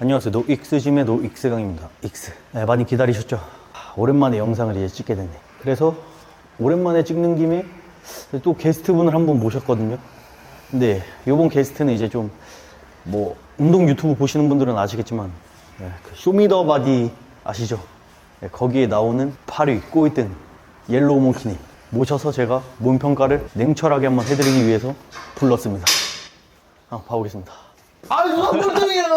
안녕하세요. 노익스짐의 노익스강입니다. 익스. 네, 많이 기다리셨죠? 아, 오랜만에 영상을 이제 찍게 됐네. 그래서 오랜만에 찍는 김에 또 게스트분을 한 분 모셨거든요. 근데 이번 게스트는 이제 좀 뭐 운동 유튜브 보시는 분들은 아시겠지만 네, 그 쇼미더바디 아시죠? 네, 거기에 나오는 8위 꼬이뜬 옐로우 몽키님 모셔서 제가 몸 평가를 냉철하게 한번 해드리기 위해서 불렀습니다. 한번 봐보겠습니다. 아 누가 꼴등이에요? 아,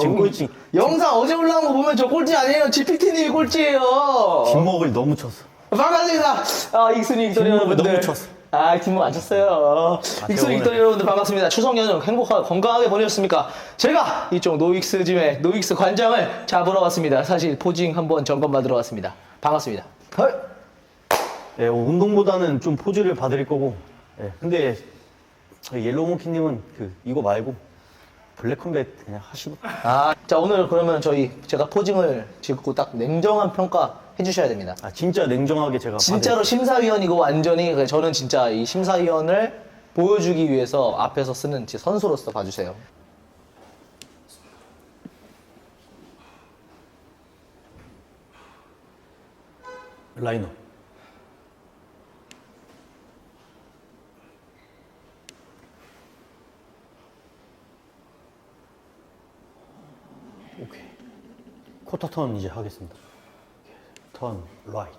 지금 꼴찌. 영상 어제 올라온 거 보면 저 꼴찌 아니에요. GPT님이 꼴찌예요. 뒷목을 너무 쳤어. 반갑습니다. 아 익순이 익돌이 뒷목을 여러분들. 너무 쳤어. 아 뒷목 안 쳤어요. 익순이 오늘- 익돌이 여러분들 반갑습니다. 추석 연휴 행복하고 건강하게 보내셨습니까? 제가 이쪽 노익스 짐의 노익스 관장을 잡으러 왔습니다. 사실 포징 한번 점검 받으러 왔습니다. 반갑습니다. 헐. 예, 어, 운동보다는 좀 포즈를 봐드릴 거고. 예, 근데 저희 옐로우몽키님은 그 이거 말고 블랙컴뱃 그냥 하시고. 아, 자 오늘 그러면 저희 제가 포징을 짓고 딱 냉정한 평가 해주셔야 됩니다. 아 진짜 냉정하게 제가 진짜로 심사위원이고 완전히 그 저는 진짜 이 심사위원을 보여주기 위해서 앞에서 쓰는 제 선수로서 봐주세요. 라이너. 쿼터 턴 이제 하겠습니다. 턴 라이트.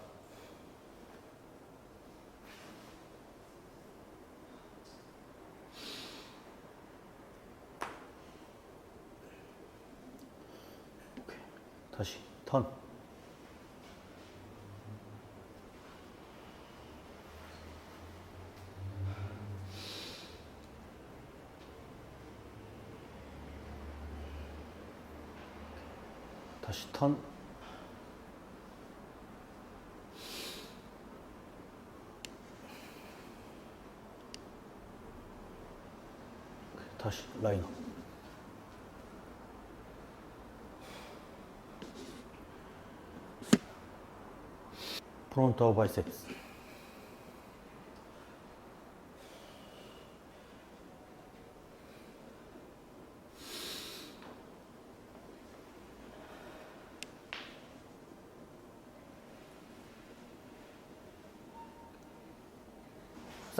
다시 턴. 다시 턴. 다시 라이너. 프론트 바이셉스. 사이드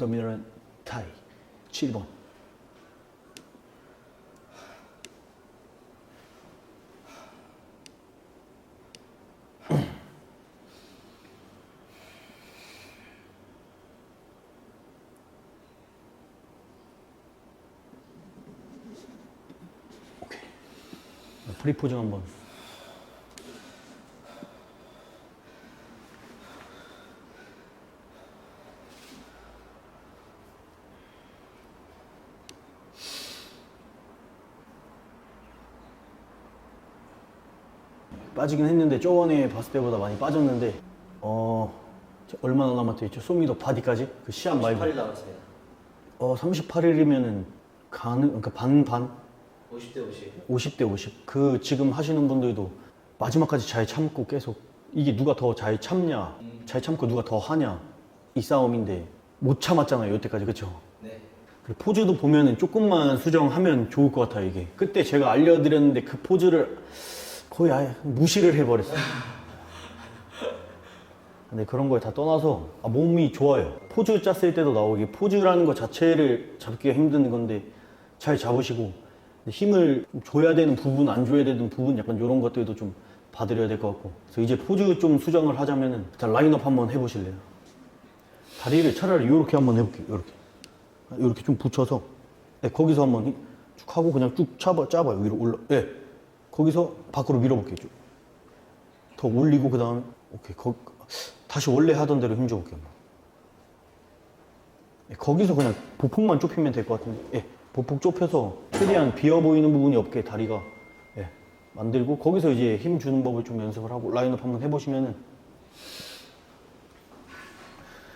앱도미널 타이 7번. 오케이. 프리포징 한번 빠지긴 했는데 저번에 봤을 때보다 많이 빠졌는데 어저 얼마나 남았대 있죠? 소미더 바디까지 그 시합 말고 남았어요. 어 38일이면은 가능 그러니까 반반 50대 50. 50대 50. 그 지금 하시는 분들도 마지막까지 잘 참고 계속 이게 누가 더 잘 참냐, 잘 참고 누가 더 하냐 이 싸움인데 못 참았잖아요 여태까지 그쵸? 네. 그리고 포즈도 보면은 조금만 수정하면 좋을 것 같아요 이게. 그때 제가 알려드렸는데 그 포즈를 거의 아예 무시를 해버렸어요. 근데 그런 걸 다 떠나서 아, 몸이 좋아요. 포즈 짰을 때도 나오게 포즈라는 것 자체를 잡기가 힘든 건데 잘 잡으시고 힘을 좀 줘야 되는 부분, 안 줘야 되는 부분 약간 이런 것들도 좀 봐드려야 될 것 같고 그래서 이제 포즈 좀 수정을 하자면은 라인업 한번 해보실래요? 다리를 차라리 이렇게 한번 해볼게요. 이렇게 이렇게 좀 붙여서 네, 거기서 한번 힘- 쭉 하고 그냥 쭉 잡아 짜봐요 위로 올라. 예. 거기서 밖으로 밀어볼게요. 쭉. 더 올리고 그 다음에 오케이 거, 다시 원래 하던 대로 힘 줘볼게요. 예, 거기서 그냥 보폭만 좁히면 될 것 같은데. 예. 보폭 좁혀서 최대한 비어 보이는 부분이 없게 다리가 예, 만들고 거기서 이제 힘 주는 법을 좀 연습을 하고 라인업 한번 해보시면은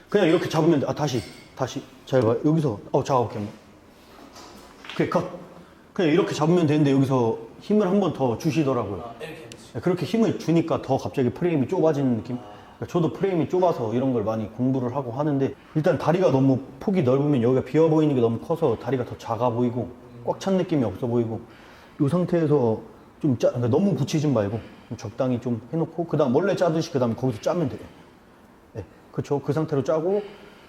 그냥 이렇게 잡으면 돼. 아 다시 다시 잘 봐. 여기서 어자 오케이. 오케이 컷. 그냥 이렇게 잡으면 되는데 여기서 힘을 한 번 더 주시더라고요. 네, 그렇게 힘을 주니까 더 갑자기 프레임이 좁아지는 느낌? 그러니까 저도 프레임이 좁아서 이런 걸 많이 공부를 하고 하는데 일단 다리가 너무 폭이 넓으면 여기가 비어 보이는 게 너무 커서 다리가 더 작아 보이고 꽉 찬 느낌이 없어 보이고 이 상태에서 좀 짜, 그러니까 너무 붙이지 말고 좀 적당히 좀 해놓고 그 다음 원래 짜듯이 그 다음에 거기서 짜면 돼요. 네, 그렇죠. 그 상태로 짜고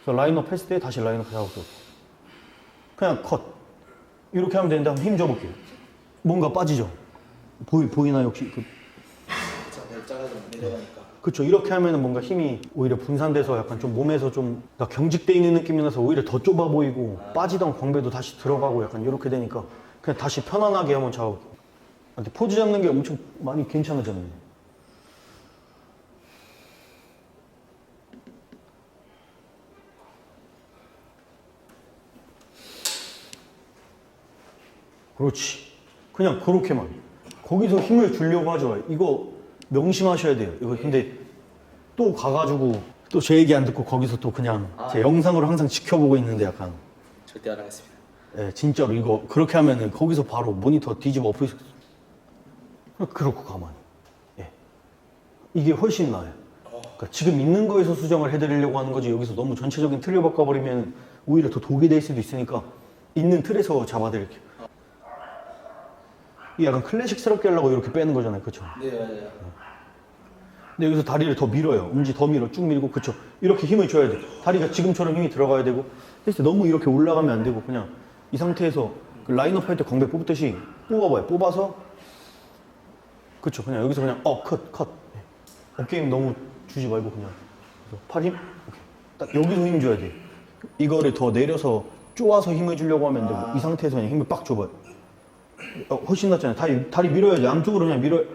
그래서 라인업 했을 때 다시 라인업 하고 그냥 컷 이렇게 하면 한번 힘 줘볼게요. 뭔가 빠지죠. 보이 보이나요 혹시 그. 그렇죠. 이렇게 하면은 뭔가 힘이 오히려 분산돼서 약간 좀 몸에서 좀 경직돼 있는 느낌이 나서 오히려 더 좁아 보이고 빠지던 광배도 다시 들어가고 약간 이렇게 되니까 그냥 다시 편안하게 한번 잡아볼게요. 아, 포즈 잡는 게 엄청 많이 괜찮아졌네. 그렇지. 그냥 그렇게만. 거기서 힘을 주려고 하죠. 이거 명심하셔야 돼요. 이거 근데 또 가가지고 또 제 얘기 안 듣고 거기서 또 그냥 제 영상으로 항상 지켜보고 있는데 약간 절대 안 하겠습니다. 예, 진짜로 이거 그렇게 하면은 거기서 바로 모니터 뒤집어 엎을 수 있어. 그렇고 가만히. 예. 이게 훨씬 나아요. 그러니까 지금 있는 거에서 수정을 해드리려고 하는 거지 여기서 너무 전체적인 틀을 바꿔버리면 오히려 더 독이 될 수도 있으니까 있는 틀에서 잡아드릴게요. 이게 약간 클래식스럽게 하려고 이렇게 빼는 거잖아요. 그쵸? 네 맞아요. 근데 여기서 다리를 더 밀어요. 엄지 더 밀어. 쭉 밀고. 그쵸. 이렇게 힘을 줘야 돼. 다리가 지금처럼 힘이 들어가야 되고. 했을 때 너무 이렇게 올라가면 안 되고, 그냥 이 상태에서 그 라인업 할 때 광배 뽑듯이 뽑아봐요. 뽑아서. 그쵸. 그냥 여기서 그냥, 어, 컷, 컷. 네. 어깨 힘 너무 주지 말고, 그냥. 팔 힘. 오케이. 딱 여기서 힘 줘야 돼. 이거를 더 내려서 쪼아서 힘을 주려고 하면 안 되고, 이 상태에서 그냥 힘을 빡 줘봐요. 어, 훨씬 낫잖아요. 다리, 다리 밀어야지. 양쪽으로 그냥 밀어요.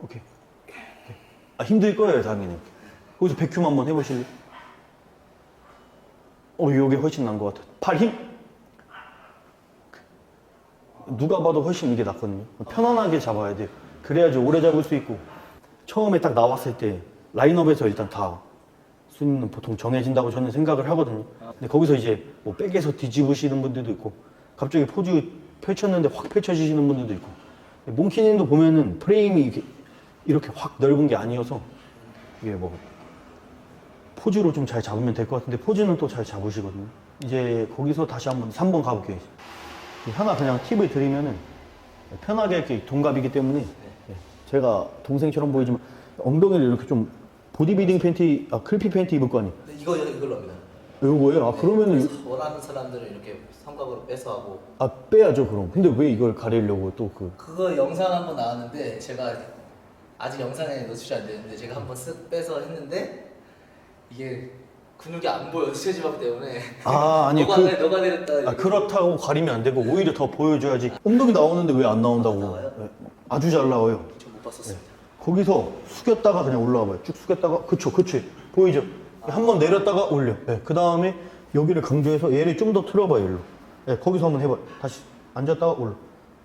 오케이. 아, 힘들 거예요, 당연히. 거기서 백큐 한번 해보실래요? 어, 이게 훨씬 나은 것 같아. 팔 힘! 누가 봐도 훨씬 이게 낫거든요. 편안하게 잡아야 돼요. 그래야지 오래 잡을 수 있고. 처음에 딱 나왔을 때 라인업에서 일단 다 스윙은 보통 정해진다고 저는 생각을 하거든요. 근데 거기서 이제 뭐 백에서 뒤집으시는 분들도 있고 갑자기 포즈 펼쳤는데 확 펼쳐지시는 분들도 있고 몽키님도 보면은 프레임이 이렇게, 이렇게 확 넓은 게 아니어서 이게 뭐 포즈로 좀 잘 잡으면 될 것 같은데 포즈는 또 잘 잡으시거든요. 이제 거기서 다시 한번 3번 가볼게요. 하나 그냥 팁을 드리면은 편하게 이렇게 동갑이기 때문에 예, 제가 동생처럼 보이지만 엉덩이를 이렇게 좀 보디빌딩 팬티, 아 클피 팬티 입을 거 아니에요. 네, 이거 이걸로 합니다. 요거예요? 아 그러면은 원하는 사람들은 이렇게 삼각으로 빼서 하고 아 빼야죠 그럼. 근데 왜 이걸 가리려고 또 그? 그거 영상 한 번 나왔는데 제가 아직 영상에 노출이 안 되는데 제가 한번 쓱 빼서 했는데 이게 근육이 안 보여 스체지방 때문에 아 아니 너가 그 내- 너가 내렸다 아, 이렇게. 그렇다고 가리면 안 되고 오히려 더 보여줘야지. 엉덩이 나오는데 왜 안 나온다고? 나와요? 네, 아주 잘 나와요. 저 못 봤었습니다. 거기서 숙였다가 그냥 올라와 봐요. 쭉 숙였다가 그쵸 그치 보이죠? 한 번 내렸다가 올려. 네, 그 다음에 여기를 강조해서 얘를 좀 더 틀어봐요 일로. 네, 거기서 한번 해봐요. 다시 앉았다가 올라.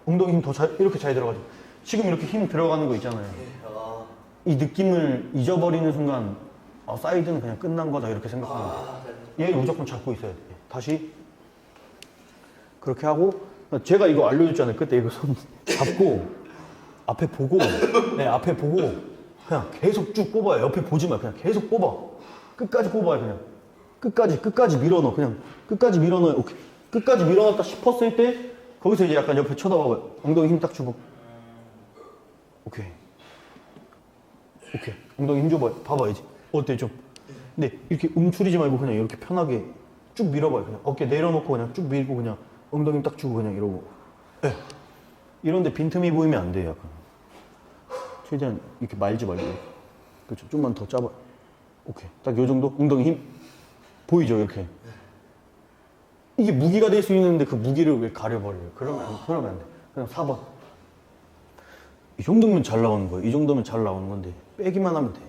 엉덩이 힘 더 잘 이렇게 잘 들어가죠. 지금 이렇게 힘 들어가는 거 있잖아요. 네, 아, 이 느낌을 잊어버리는 순간 아, 사이드는 그냥 끝난 거다 이렇게 생각합니다. 아, 잘- 얘 무조건 잡고 있어야 돼. 다시 그렇게 하고 제가 이거 알려줬잖아요. 그때 이거 손 잡고 앞에 보고 네 앞에 보고 그냥 계속 쭉 뽑아요. 옆에 보지 마. 그냥 계속 뽑아. 끝까지 뽑아요. 그냥 끝까지 끝까지 밀어넣어. 그냥 끝까지 밀어넣어요. 오케이. 끝까지 밀어넣었다 싶었을 때 거기서 이제 약간 옆에 쳐다봐봐요. 엉덩이 힘 딱 주고 오케이. 오케이. 엉덩이 힘 줘봐요. 봐봐야지. 어때 좀? 근데 이렇게 움츠리지 말고 그냥 이렇게 편하게 쭉 밀어봐요. 그냥 어깨 내려놓고 그냥 쭉 밀고 그냥 엉덩이 딱 주고 그냥 이러고. 예. 이런데 빈틈이 보이면 안 돼요. 약간. 최대한 이렇게 말지 말고. 그렇죠. 좀만 더 짜봐. 오케이. 딱 요 정도? 엉덩이 힘. 보이죠? 이렇게. 이게 무기가 될 수 있는데 그 무기를 왜 가려버려요? 그러면, 안- 그러면 안 돼. 그냥 4번. 이 정도면 잘 나오는 거예요. 이 정도면 잘 나오는 건데 빼기만 하면 돼.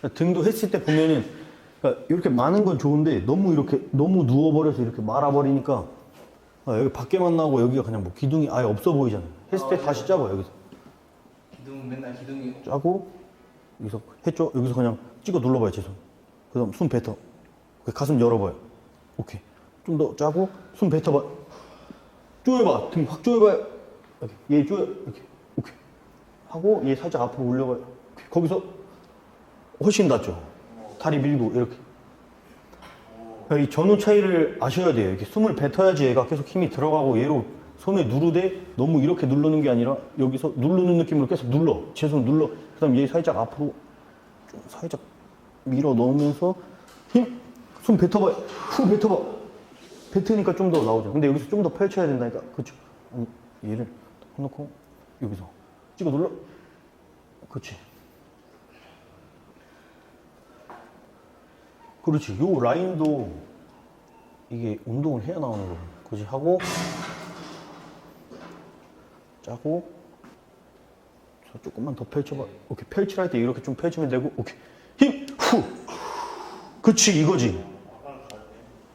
그러니까 등도 했을 때 보면은 그러니까 이렇게 많은 건 좋은데 너무 이렇게 너무 누워버려서 이렇게 말아버리니까 아, 여기 밖에만 나오고 여기가 그냥 뭐 기둥이 아예 없어 보이잖아요. 했을 때 다시 짜봐 여기서. 기둥 맨날 기둥이 짜고 여기서 했죠? 여기서 그냥 찍어 눌러봐요 제 손. 그 다음 숨 뱉어. 그 가슴 열어봐요. 오케이. 좀 더 짜고 숨 뱉어봐. 쪼여봐. 등확 쪼여봐요. 이렇게. 얘 쪼여. 이렇게. 오케이. 하고 얘 살짝 앞으로 올려봐요. 오케이. 거기서 훨씬 낫죠. 다리 밀고 이렇게. 그러니까 이 전후 차이를 아셔야 돼요. 이렇게 숨을 뱉어야지 얘가 계속 힘이 들어가고 얘로 손에 누르되 너무 이렇게 누르는 게 아니라 여기서 누르는 느낌으로 계속 눌러. 제 손 눌러. 그 다음 얘 살짝 앞으로 좀 살짝 밀어 넣으면서 힘! 숨 뱉어봐요. 후 뱉어봐. 뱉으니까 좀 더 나오죠. 근데 여기서 좀 더 펼쳐야 된다니까. 그렇죠. 얘를 해놓고 여기서 찍어 눌러. 그렇지. 그렇지. 요 라인도 이게 운동을 해야 나오는 거예요. 그지 하고 짜고 저 조금만 더 펼쳐봐. 오케이 펼치라 할 때 이렇게 좀 펼치면 되고 오케이 힘 후. 그렇지 이거지.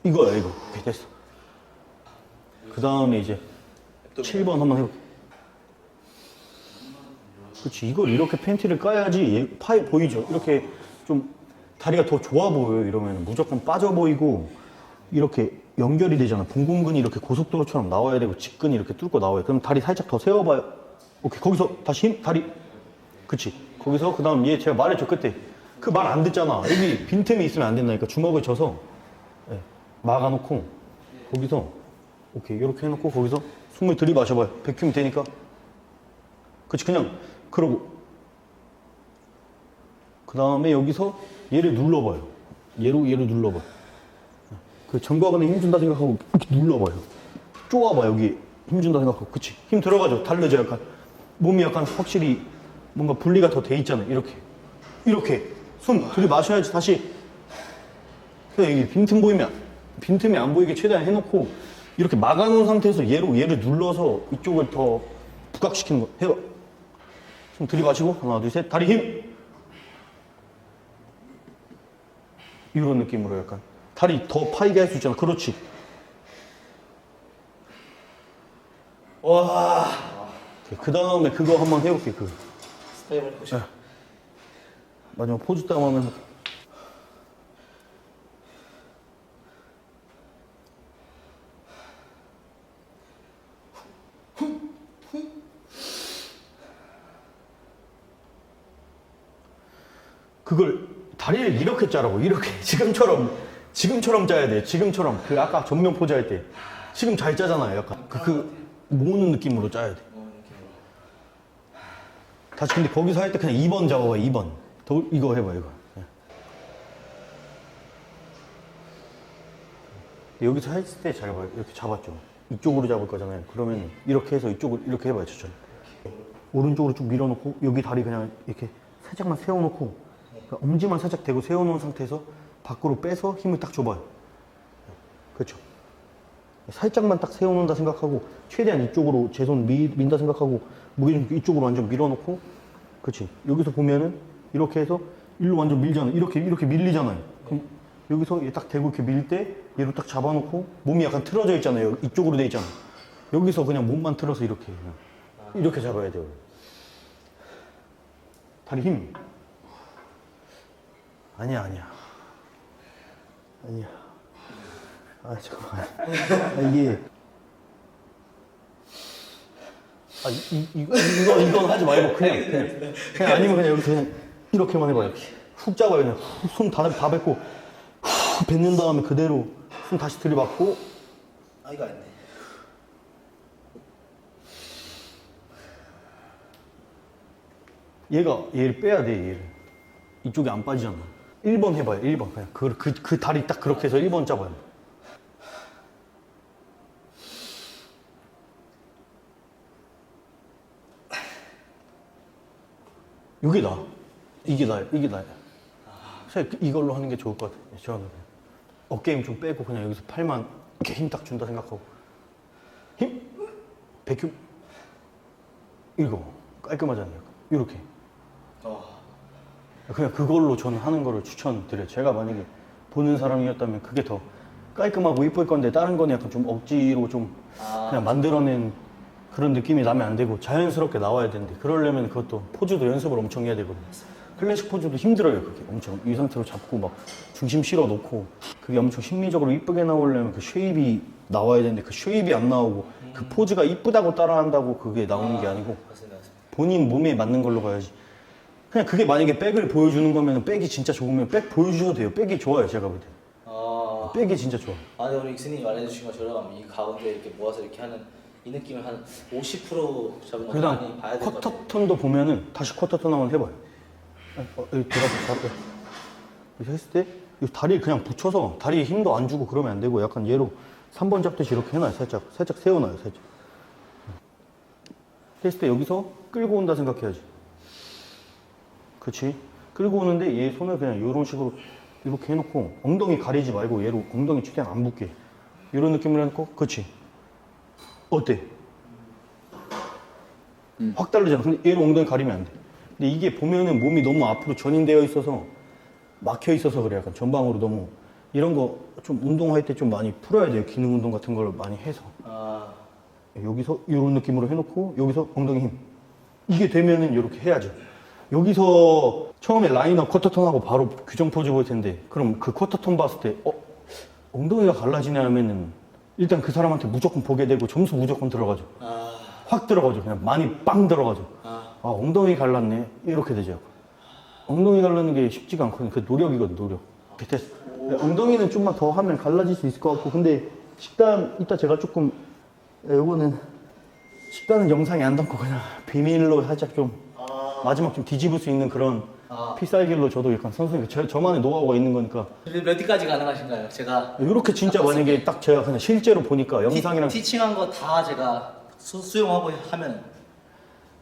이거야 이거. 오케이 됐어. 그 다음에 이제 7번 한번 해볼게. 그렇지 이걸 이렇게 팬티를 까야지 얘 파이 보이죠 이렇게 좀 다리가 더 좋아 보여요 이러면 무조건 빠져 보이고 이렇게 연결이 되잖아 붕궁근이 이렇게 고속도로처럼 나와야 되고 직근이 이렇게 뚫고 나와요 그럼 다리 살짝 더 세워봐요 오케이 거기서 다시 힘 다리. 그치. 거기서 그 다음 얘 제가 말했죠 그때. 그 말 안 듣잖아. 여기 빈틈이 있으면 안 된다니까. 주먹을 져서. 예, 막아놓고. 거기서. 오케이 이렇게 해놓고 거기서 숨을 들이마셔봐요. 백큐면 되니까. 그치 그냥 그러고. 그 다음에 여기서 얘를 눌러봐요. 얘로 얘를 눌러봐요. 그 전과근에 힘준다 생각하고 이렇게 눌러봐요. 쪼아봐 여기. 힘준다 생각하고. 그치. 힘 들어가죠. 다르죠 약간 몸이 약간 확실히 뭔가 분리가 더 돼 있잖아요. 이렇게. 이렇게. 숨 들이마셔야지. 다시. 그냥 여기 빈틈 보이면 빈틈이 안 보이게 최대한 해놓고 이렇게 막아놓은 상태에서 얘로 얘를 눌러서 이쪽을 더 부각시키는 거 해봐 숨 들이마시고 하나 둘 셋. 다리 힘! 이런 느낌으로 약간 다리 더 파이게 할 수 있잖아. 그렇지. 와 그 다음에 그거 한번 해볼게 그. 스텝을 해보시죠. 마지막 포즈 딱 하면 그걸 다리를 이렇게 짜라고 이렇게. 지금처럼 지금처럼 짜야 돼 지금처럼. 그 아까 전면 포즈 할 때. 지금 잘 짜잖아요 약간. 그, 그 모으는 느낌으로 짜야 돼 다시 근데 거기서 할 때 그냥 2번 잡아봐 2번. 더 이거 해봐 이거. 예. 여기서 했을 때잘 봐요. 이렇게 잡았죠. 이쪽으로 잡을 거잖아요. 그러면 이렇게 해서 이쪽으로 이렇게 해봐요 저처럼 오른쪽으로 쭉 밀어놓고 여기 다리 그냥 이렇게 살짝만 세워놓고 그러니까 엄지만 살짝 대고 세워놓은 상태에서 밖으로 빼서 힘을 딱 줘봐요. 그렇죠 살짝만 딱 세워놓는다 생각하고 최대한 이쪽으로 제 손 민다 생각하고 무게 좀 이쪽으로 완전 밀어놓고 그렇지 여기서 보면은 이렇게 해서 일로 완전 밀잖아 이렇게 이렇게 밀리잖아요. 그럼 여기서 얘 딱 대고 이렇게 밀 때 얘로 딱 잡아놓고 몸이 약간 틀어져 있잖아요. 이쪽으로 돼 있잖아 여기서 그냥 몸만 틀어서 이렇게 그냥 이렇게 잡아야 돼요. 다리 힘. 아니야 아니야. 아니야 아 잠깐만. 아, 이게. 아 이, 이, 이 거 이거 이건 하지 말고 그냥 그냥 그냥 아니면 그냥 여기 그냥 이렇게만 해봐요. 훅 잡아요. 그냥 손다 다 뱉고 훅 뱉는 다음에 그대로 손 다시 들이받고. 아 이거 아닌데. 얘가 얘를 빼야 돼 얘를. 이쪽이 안 빠지잖아. 1번 해봐요 1번. 그냥 그, 그, 그 다리 딱 그렇게 해서 1번 잡아요 이게 나. 이게 나요 이게 나요 사실 이걸로 하는 게 좋을 것 같아요 저는. 어깨 힘 좀 빼고 그냥 여기서 팔만 이렇게 힘 딱 준다 생각하고. 힘? 백큐? 이거 깔끔하잖아요? 이렇게. 어. 그냥 그걸로 저는 하는 거를 추천드려요. 제가 만약에 보는 사람이었다면 그게 더 깔끔하고 이쁠 건데 다른 거는 약간 좀 억지로 좀 아. 그냥 만들어낸 그런 느낌이 나면 안 되고 자연스럽게 나와야 되는데 그러려면 그것도 포즈도 연습을 엄청 해야 되거든요. 클래식 포즈도 힘들어요 그게 엄청 이 상태로 잡고 막 중심 실어 놓고 그게 엄청 심리적으로 이쁘게 나오려면 그 쉐입이 나와야 되는데 그 쉐입이 안 나오고 그 포즈가 이쁘다고 따라한다고 그게 나오는 게 아니고 맞습니다. 맞습니다. 본인 몸에 맞는 걸로 가야지. 그냥 그게 만약에 백을 보여주는 거면 백이 진짜 좋으면 백 보여주셔도 돼요. 백이 좋아요, 제가 볼 때. 아, 백이 진짜 좋아. 아, 근데 우리 익스님이 말해주신 것처럼 이 가운데 이렇게 모아서 이렇게 하는 이 느낌을 한 50% 잡은 거 그다음 많이 봐야 될 것 같아요. 쿼터 턴도 보면은 다시 쿼터 턴 한번 해봐요. 어, 여기 들어가서 잡고. 이렇게 했을 때, 이 다리 그냥 붙여서 다리에 힘도 안 주고 그러면 안 되고 약간 얘로 3번 잡듯이 이렇게 해놔요. 살짝. 살짝 세워놔요, 살짝. 했을 때 여기서 끌고 온다 생각해야지. 그치? 끌고 오는데 얘 손을 그냥 이런 식으로 이렇게 해놓고 엉덩이 가리지 말고 얘로 엉덩이 최대한 안 붙게. 이런 느낌으로 해놓고, 그치? 어때? 확 다르잖아. 근데 얘로 엉덩이 가리면 안 돼. 근데 이게 보면은 몸이 너무 앞으로 전인되어 있어서 막혀 있어서 그래. 약간 전방으로 너무 이런 거 좀 운동할 때 좀 많이 풀어야 돼요. 기능 운동 같은 걸 많이 해서. 아, 여기서 이런 느낌으로 해놓고 여기서 엉덩이 힘. 이게 되면은 이렇게 해야죠. 여기서 처음에 라인업 쿼터 턴하고 바로 규정 포즈 볼 텐데 그럼 그 쿼터 턴 봤을 때 어? 엉덩이가 갈라지냐 하면은 일단 그 사람한테 무조건 보게 되고 점수 무조건 들어가죠. 아, 확 들어가죠. 그냥 많이 빵 들어가죠. 아. 아, 엉덩이 갈랐네. 이렇게 되죠. 엉덩이 갈라는 게 쉽지가 않거든요. 그 노력이거든, 노력. 이렇게 됐어. 엉덩이는 좀만 더 하면 갈라질 수 있을 것 같고, 근데 식단, 이따 제가 조금, 예, 요거는, 식단은 영상에 안 담고 그냥 비밀로 살짝 좀, 마지막 좀 뒤집을 수 있는 그런 아. 피살길로 저도 약간 선생님, 저, 저만의 노하우가 있는 거니까, 몇 뒤까지 가능하신가요? 제가 이렇게 진짜 만약에 딱 제가 그냥 실제로 보니까 영상이랑, 티, 티칭한 거 다 제가 수, 수용하고 하면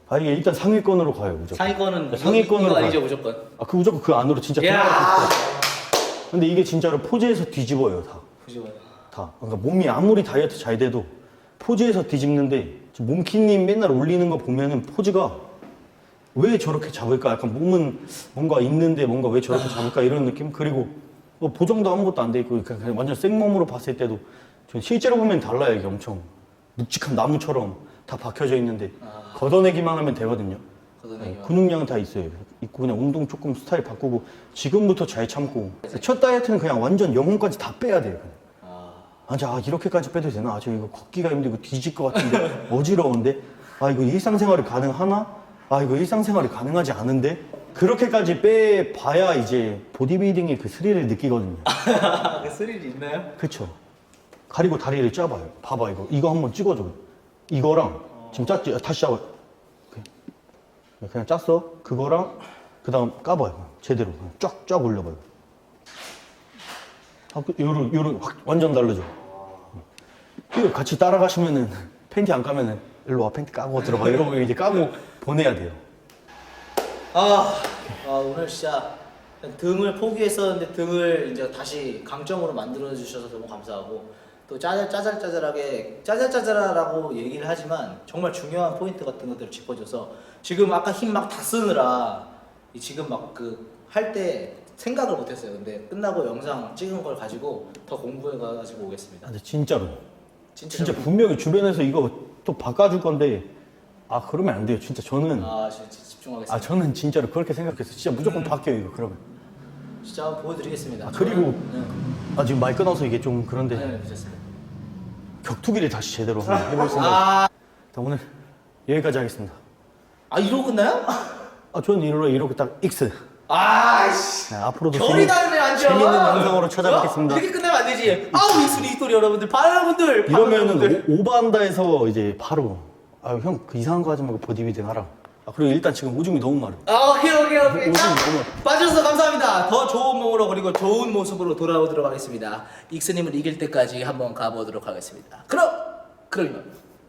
아, 이게 일단 상위권으로 가요, 무조건. 상위권은 네, 상위권으로 이거 가요. 아니죠 무조건. 아, 그 무조건 그 안으로 진짜 야, 들어갈 수 있어요. 근데 이게 진짜로 포즈에서 뒤집어요, 다. 보시고요. 다. 그러니까 몸이 아무리 다이어트 잘 돼도 포즈에서 뒤집는데 지금 몸키님 맨날 올리는 거 보면은 포즈가 왜 저렇게 잡을까? 약간 몸은 뭔가 있는데 뭔가 왜 저렇게 잡을까? 이런 느낌? 그리고 뭐 보정도 아무것도 안 돼 있고 그냥 완전 생몸으로 봤을 때도 전 실제로 보면 달라요, 이게 엄청. 묵직한 나무처럼 다 박혀져 있는데 걷어내기만 하면 되거든요. 네, 근육량은 다 있어요. 있고 그냥 운동 조금 스타일 바꾸고 지금부터 잘 참고 첫 다이어트는 그냥 완전 영혼까지 다 빼야 돼요. 그냥. 아, 아, 자, 이렇게까지 빼도 되나? 아, 저 이거 걷기가 힘들고 뒤질 것 같은데 어지러운데? 아, 이거 일상생활이 가능하나? 아, 이거 일상생활이 가능하지 않은데? 그렇게까지 빼봐야 이제 보디빌딩의 그 스릴을 느끼거든요. 그 스릴이 있나요? 그쵸? 가리고 다리를 짜봐요. 봐봐, 이거. 이거 한번 찍어줘. 이거랑, 지금 짰지? 아, 다시 잡아요. 그냥, 그냥 짰어. 그거랑, 그 다음 까봐요. 제대로. 그냥 쫙, 쫙 올려봐요. 아, 그, 요런, 요런, 확, 완전 다르죠? 이거 같이 따라가시면은, 팬티 안 까면은, 일로 와, 팬티 까고 들어가. 이러고 이제 까고 보내야 돼요. 아, 아 오늘 진짜 등을 포기했었는데 등을 이제 다시 강점으로 만들어 주셔서 너무 감사하고 또 짜잘 짜잘짜잘하게 짜잘짜잘하라고 얘기를 하지만 정말 중요한 포인트 같은 것들을 짚어줘서 지금 아까 힘 막 다 쓰느라 이 지금 막 그 할 때 생각을 못했어요. 근데 끝나고 영상 찍은 걸 가지고 더 공부해 가지고 오겠습니다. 아, 근데 진짜로. 진짜 진짜 분명히 주변에서 이거 또 바꿔줄 건데, 아, 그러면 안 돼요. 진짜 저는. 아 진짜 집중하겠습니다. 아 저는 진짜로 그렇게 생각했어요. 진짜 무조건 바뀌어요 이거 그러면. 진짜 한번 보여드리겠습니다. 아, 그리고- 네, 아 지금 마이크 끊어서 이게 좀 그런데 네, 괜찮습니다. 격투기를 다시 제대로 한번 해볼 생각. 아, 자, 오늘 여기까지 하겠습니다. 아 이러고 끝나요? 아 저는 이렇게 이렇게 딱 X. 아이씨. 네, 앞으로도 결이 재미- 다르네 완전. 재밌는 영상으로 찾아뵙겠습니다. 어? 이렇게 끝나면 안 되지. 아우 익순이 스토리 여러분들, 바라분들. 이러면은 오- 오버한다해서 이제 바로 아 형 그 이상한 거 하지 말고 보디빌딩 하라. 아 그리고 일단 지금 오줌이 너무 마려. 아 오케이 오케이 오케이. 자, 너무 봐주셔서 감사합니다. 더 좋은 몸으로 그리고 좋은 모습으로 돌아오도록 하겠습니다. 익스님을 이길 때까지 한번 가보도록 하겠습니다. 그럼 그러면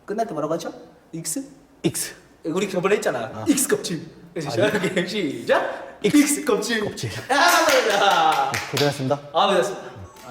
끝날 때 뭐라고 하죠? 익스? X. 우리 저번에 했잖아. 익스 껍질. 그래서 시작하게 시작. 익스 껍질. 껍질. 아, 감사합니다. 고생하셨습니다. 아, 고맙습니다.